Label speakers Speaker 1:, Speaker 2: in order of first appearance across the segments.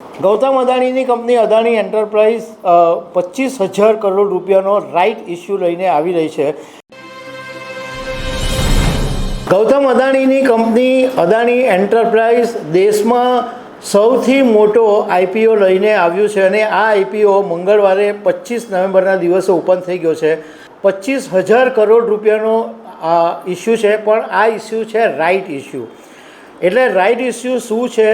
Speaker 1: ગૌતમ અદાણીની company Adani enterprise પચીસ હજાર કરોડ રૂપિયાનો રાઇટ ઇસ્યુ લઈને આવી રહી છે. ગૌતમ અદાણીની કંપની અદાણી એન્ટરપ્રાઇઝ દેશમાં સૌથી મોટો આઈપીઓ લઈને આવ્યું છે અને આ આઈપીઓ મંગળવારે પચીસ નવેમ્બરના દિવસે ઓપન થઈ ગયો છે. પચીસ હજાર કરોડ રૂપિયાનો આ ઇસ્યુ છે, પણ આ ઇસ્યુ છે રાઇટ ઇસ્યુ. એટલે રાઇટ ઇસ્યુ શું છે?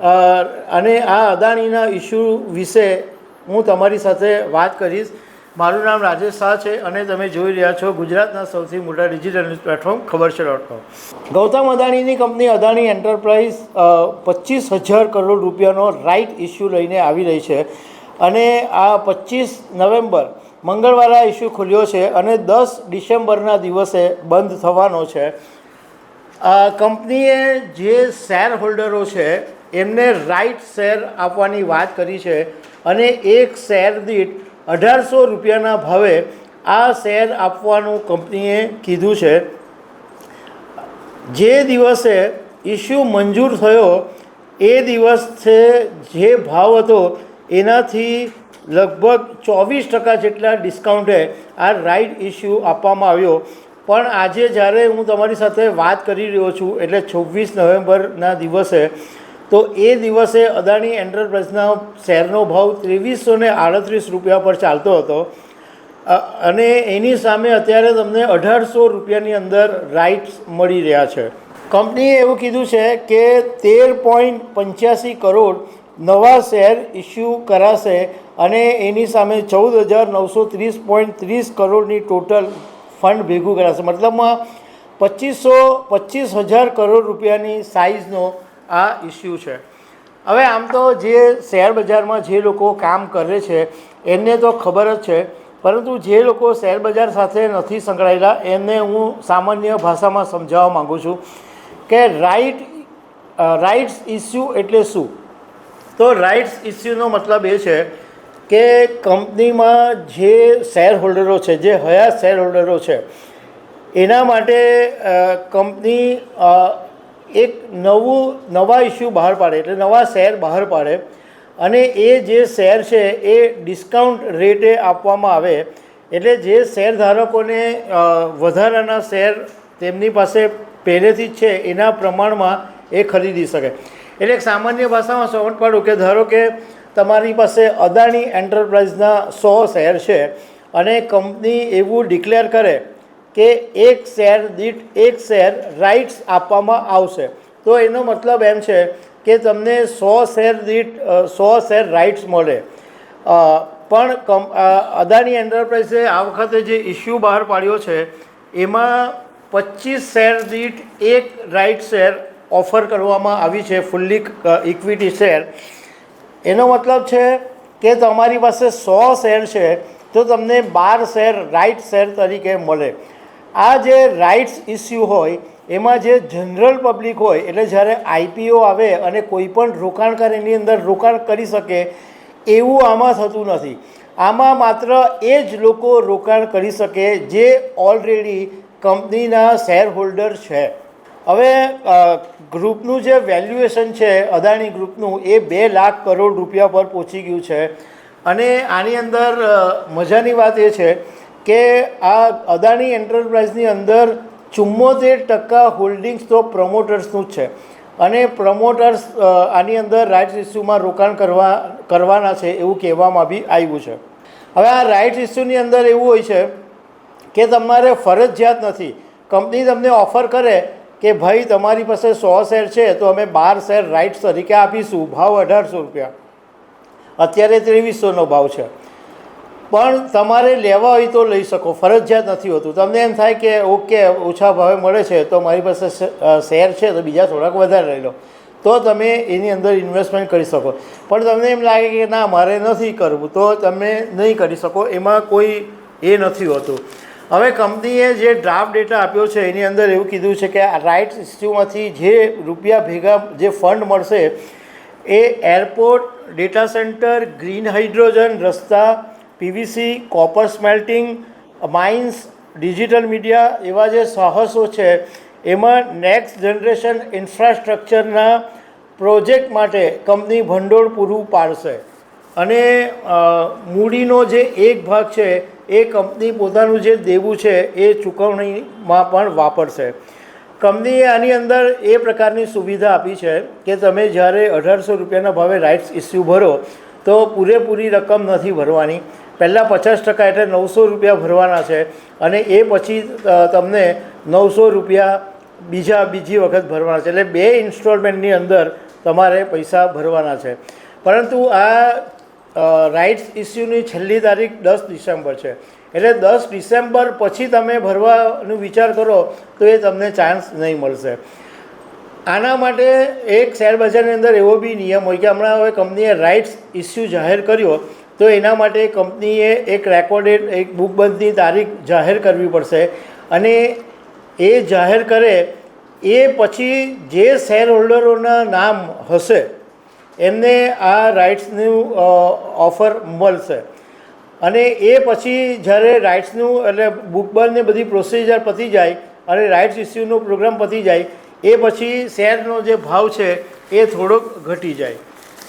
Speaker 1: અને આ અદાણીના ઇસ્યુ વિશે હું તમારી સાથે વાત કરીશ. મારું નામ રાજેશ શાહ છે અને તમે જોઈ રહ્યા છો ગુજરાતના સૌથી મોટા ડિજિટલ ન્યૂઝ પ્લેટફોર્મ ખબર છે ડોટ કોમ ગૌતમ અદાણીની કંપની અદાણી એન્ટરપ્રાઇઝ પચીસ હજાર કરોડ રૂપિયાનો રાઇટ ઇસ્યુ લઈને આવી રહી છે. અને આ પચીસ નવેમ્બર મંગળવારે આ ઇસ્યુ ખુલ્યો છે અને દસ ડિસેમ્બરના દિવસે બંધ થવાનો છે. કંપનીએ જે શેર હોલ્ડરો છે એમને રાઇટ શેર આપવાની વાત કરી છે અને એક શેર દીઠ અઢારસો રૂપિયાના ભાવે આ શેર આપવાનું કંપનીએ કીધું છે. જે દિવસે ઇસ્યુ મંજૂર થયો, એ દિવસે જે ભાવ હતો, એનાથી લગભગ ચોવીસ ટકા જેટલા ડિસ્કાઉન્ટે આ રાઇટ ઇસ્યુ આપવામાં આવ્યો. પણ આજે જ્યારે હું તમારી સાથે વાત કરી રહ્યો છું, એટલે છવ્વીસ નવેમ્બરના દિવસે તો એ દિવસે અદાણી એન્ટરપ્રાઇઝના શેરનો ભાવ ત્રેવીસો ને આડત્રીસ રૂપિયા પર ચાલતો હતો. અને એની સામે અત્યારે તમને અઢારસો રૂપિયાની અંદર રાઇટ્સ મળી રહ્યા છે. કંપનીએ એવું કીધું છે કે તેર પોઈન્ટ પંચ્યાસી કરોડ નવા શેર ઇસ્યુ કરાશે અને એની સામે ચૌદ હજાર નવસો ત્રીસ પોઈન્ટ ત્રીસ કરોડની ટોટલ ફંડ ભેગું કરાશે. મતલબમાં પચીસો પચીસ હજાર કરોડ રૂપિયાની સાઇઝનો આ ઇસ્યુ છે. હવે આમ તો જે શેર બજારમાં જે લોકો કામ કરે છે, એમને તો ખબર જ છે, પરંતુ જે લોકો શેર બજાર સાથે નથી સંકળાયેલા, એમને હું સામાન્ય ભાષામાં સમજાવવા માગું છું કે રાઇટ રાઇટ્સ ઇસ્યુ એટલે શું? તો રાઇટ્સ ઇસ્યુનો મતલબ એ છે કે કંપનીમાં જે શેર હોલ્ડરો છે, જે હયાત શેર હોલ્ડરો છે, એના માટે કંપની એક નવું, નવા ઇસ્યુ બહાર પાડે, એટલે નવા શેર બહાર પાડે. અને એ જે શેર છે, એ ડિસ્કાઉન્ટ રેટે આપવામાં આવે. એટલે જે શેર ધારકોને વધારાના શેર તેમની પાસે પહેલેથી જ છે, એના પ્રમાણમાં એ ખરીદી શકે. એટલે એક સામાન્ય ભાષામાં સમજ પાડું કે ધારો કે તમારી પાસે અદાણી એન્ટરપ્રાઇઝના સો શેર છે, અને કંપની એવું ડિક્લેર કરે કે એક શેર દીઠ એક શેર રાઇટ્સ આપવામાં આવશે. તો એનો મતલબ એમ છે કે તમને સો શેર દીઠ સો શેર રાઇટ્સ મળે. પણ કમ અદાણી એન્ટરપ્રાઇઝે આ વખતે જે ઇસ્યુ બહાર પાડ્યો છે, એમાં પચીસ શેર દીઠ એક રાઇટ શેર ઓફર કરવામાં આવી છે ફુલ્લી ઇક્વિટી શેર એનો મતલબ છે કે તમારી પાસે સો શેર છે, તો તમને બાર શેર રાઇટ શેર તરીકે મળે. આ જે રાઇટ્સ ઇસ્યુ હોય, એમાં જે જનરલ પબ્લિક હોય, એટલે જ્યારે આઈપીઓ આવે અને કોઈ પણ રોકાણકાર એની અંદર રોકાણ કરી શકે, એવું આમાં થતું નથી. આમાં માત્ર એ જ લોકો રોકાણ કરી શકે જે ઓલરેડી કંપનીના શેર હોલ્ડર છે. હવે ગ્રુપનું જે વેલ્યુએશન છે, અદાણી ગ્રુપનું એ બે લાખ કરોડ રૂપિયા પર પહોંચી ગયું છે. અને આની અંદર મજાની વાત એ છે કે આ અદાણી એન્ટરપ્રાઇઝની અંદર ચુમ્મોતેર ટકા હોલ્ડિંગ્સ તો પ્રમોટર્સનું જ છે. અને પ્રમોટર્સ આની અંદર રાઇટ્સ ઇસ્યુમાં રોકાણ કરવા, કરવાના છે એવું કહેવામાં બી આવ્યું છે. હવે આ રાઇટ્સ ઇસ્યુની અંદર એવું હોય છે કે તમારે ફરજિયાત નથી. કંપની તમને ઓફર કરે કે ભાઈ તમારી પાસે સો શેર છે તો અમે બાર શેર રાઇટ્સ તરીકે આપીશું. ભાવ અઢારસો રૂપિયા. અત્યારે ત્રેવીસોનો ભાવ છે. પણ તમારે લેવા હોય તો લઈ શકો, ફરજિયાત નથી હોતું. તમને એમ થાય કે ઓકે, ઓછા ભાવે મળે છે, તો મારી પાસે શેર છે, તો બીજા થોડાક વધારે લઈ લો. તો તમે એની અંદર ઇન્વેસ્ટમેન્ટ કરી શકો. પણ તમને એમ લાગે કે ના, મારે નથી કરવું, તો તમે નહીં કરી શકો, એમાં કોઈ એ નથી હોતું. હવે કંપનીએ જે ડ્રાફ્ટ ડેટા આપ્યો છે, એની અંદર એવું કીધું છે કે આ રાઇટ્સ ઇસ્યુમાંથી જે રૂપિયા ભેગા, જે ફંડ મળશે, એ airport data centre green hydrogen રસ્તા PVC, copper smelting, mines, digital media એવા જે સાહસો છે, એમાં નેક્સ્ટ જનરેશન ઇન્ફ્રાસ્ટ્રક્ચરના પ્રોજેક્ટ માટે કંપની ભંડોળ પૂરું પાડશે. અને મૂડીનો જે એક ભાગ છે, એ કંપની પોતાનું જે દેવું છે, એ ચૂકવણીમાં પણ વાપરશે. કંપનીએ આની અંદર એ પ્રકારની સુવિધા આપી છે કે તમે જ્યારે અઢારસો રૂપિયાના ભાવે રાઇટ્સ ઇસ્યુ ભરો, તો પૂરેપૂરી રકમ નથી ભરવાની. પહેલાં પચાસ ટકા એટલે નવસો રૂપિયા ભરવાના છે અને એ પછી તમને નવસો રૂપિયા બીજા, બીજી વખત ભરવાના છે. એટલે બે ઇન્સ્ટોલમેન્ટની અંદર તમારે પૈસા ભરવાના છે. પરંતુ આ રાઇટ્સ ઇસ્યુની છેલ્લી તારીખ દસ ડિસેમ્બર છે. એટલે દસ ડિસેમ્બર પછી તમે ભરવાનું વિચાર કરો તો એ તમને ચાન્સ નહીં મળશે. આના માટે એક શેર બજારની અંદર એવો બી નિયમ હોય કે હમણાં હવે કંપનીએ રાઇટ્સ ઇસ્યુ જાહેર કર્યો તો એના માટે કંપનીએ એક રેકોર્ડેડ એક બુકબંધની તારીખ જાહેર કરવી પડશે. અને એ જાહેર કરે, એ પછી જે શેર હોલ્ડરોના નામ હશે, એમને આ રાઇટ્સનું ઓફર મળશે. અને એ પછી જ્યારે રાઇટ્સનું એટલે બુકબંધ ને બધી પ્રોસિજર પતી જાય અને રાઇટ્સ ઇસ્યુનો પ્રોગ્રામ પતી જાય, એ પછી શેરનો જે ભાવ છે એ થોડોક ઘટી જાય.